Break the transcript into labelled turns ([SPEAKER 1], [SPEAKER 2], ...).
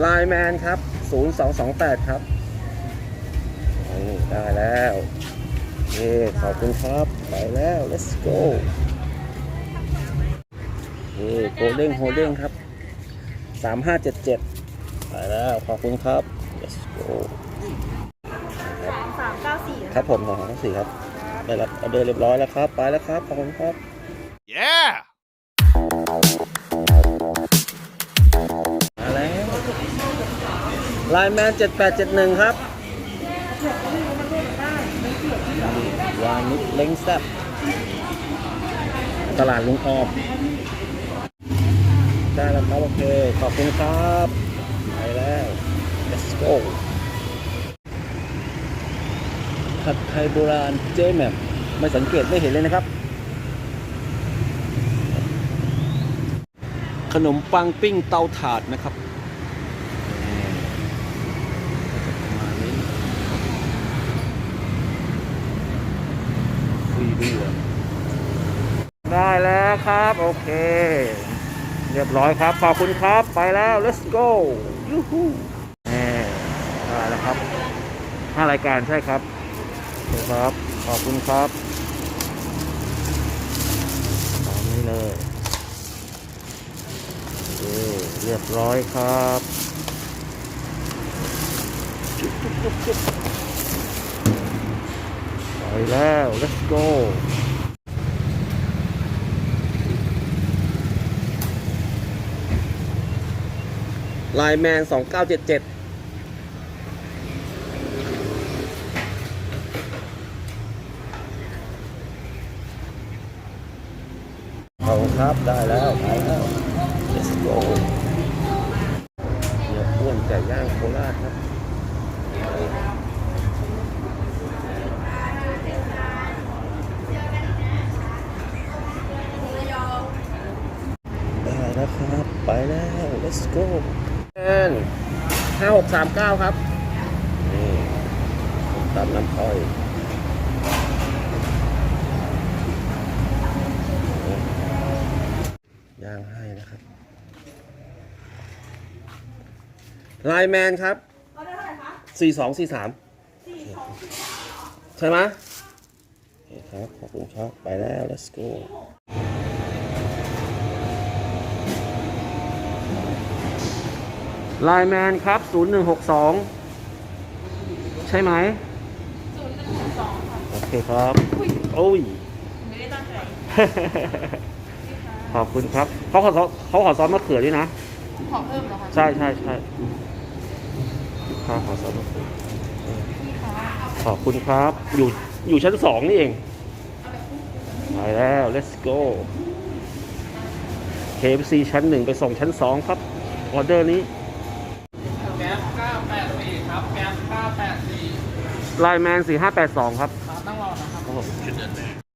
[SPEAKER 1] ไลแมนครับ 0228 ครับนี่ได้แล้วนี่ขอบคุณครับ ไปแล้ว let's go นี่โกลเด้งโฮเด้งครับ 3577 ไปแล้ว ขอบคุณครับ let's go
[SPEAKER 2] สามเก้าสี่
[SPEAKER 1] ครับผมของทั้งสี่ครับ ได้รับออเดอร์เรียบร้อยแล้วครับ ไปแล้วครับ ขอบคุณครับ
[SPEAKER 3] Yeah!
[SPEAKER 1] ไลน์แมน7871 ครับวานิชเล้งแซบตลาดลุงออมได้แล้วครับโอเค ขอบคุณครับ ไปแล้ว let's go ผัดไทยโบราณเจ๊แหม่มไม่สังเกตไม่เห็นเลยนะครับ ขนมปังปิ้งเตาถ่านนะครับคุยด้วยได้ แล้วครับ โอเค เรียบร้อยครับ ขอบคุณครับ ไปแล้ว let's go ยูฮูแหม่ได้แล้วครับห้ารายการใช่ครับโอเคครับ ขอบคุณครับตามนี้เลยโอเคเรียบร้อยครับจุ๊บจุ๊บจุ๊บจุ๊บไปแล้ว let's go ไลแมน2977ขอบคุณครับได้แล้วไปแล้ว let's go เนื้ออ้วนไก่ย่างโคราชครับได้แล้วครับ ไปแล้ว let's go แอน ห้าหกสามเก้าครับ นี่ตำน้ำอ้อยย่างให้นะครับไลน์แมนครับ
[SPEAKER 2] เอาได้เท่าไหร่คะ
[SPEAKER 1] สี่สองสี่สาม
[SPEAKER 2] สี่สอง
[SPEAKER 1] ใช่ไหมโอเคครับ ขอบคุณครับ ไปแล้ว let's go ไลน์แมนครับ 0162 ใช่ไหม
[SPEAKER 2] ศูนย์หนึ่งสองค่ะ
[SPEAKER 1] โอเคครับ โอ้ย
[SPEAKER 2] ไม่ได้ตั้งใจ
[SPEAKER 1] ขอบคุณครับ เขาขอซอสเขาขอซอสมะเขือด้วยนะ
[SPEAKER 2] ขอเพิ่มเหรอคะ
[SPEAKER 1] ใช่ใช่ใช่ลูกค้าขอซอสมะเขือเออขอบคุณครับ อยู่อยู่ชั้นสองนี่เองไปแล้ว let's go KFC ชั้นหนึ่งไปส่งชั้นสองครับ ออเดอร์นี้
[SPEAKER 4] แก๊ส 984 ครับ แก๊ส984
[SPEAKER 1] ไลน์แมน4582 ครับ
[SPEAKER 4] ครับต้องรอนะครับ
[SPEAKER 1] ครับผม